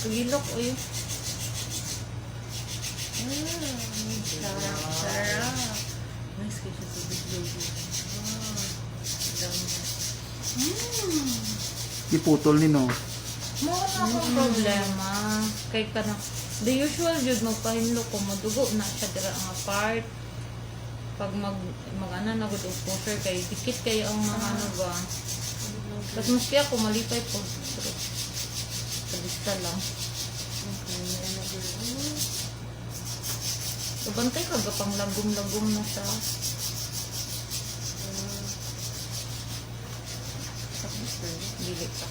Kagilok, uy. Mm, sarap, sarap. Nice kayo siya sa biglog. Mm. Iputol ni no. Mo na akong problema. Kay ka na, the usual jud magpahinlo ko, madugo na siya dira nga part. Pag mag, mag ano na gud og pusher kay dikit kayo ang mga ano ba. Tapos maski ako malipay po. Pero, lista lang. Kabantay ka gapang lagom-lagom na siya. Dili ka.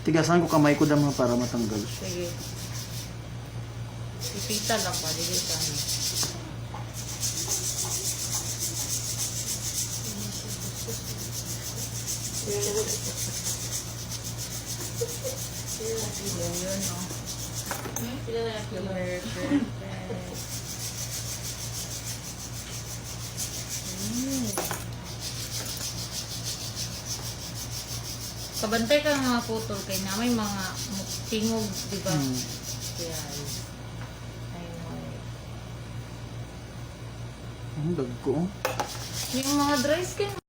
Tigasan ko kamay ko dama para matanggal. Sige. Pipita lang ba? Dili ka ano. Yun, yun, no? Perfect. Mm. Kabantay ka ng mga putol kay na may mga tingog, di ba? Hmm. Kaya, ay, ay. Ang dag ko. Yung mga dry skin,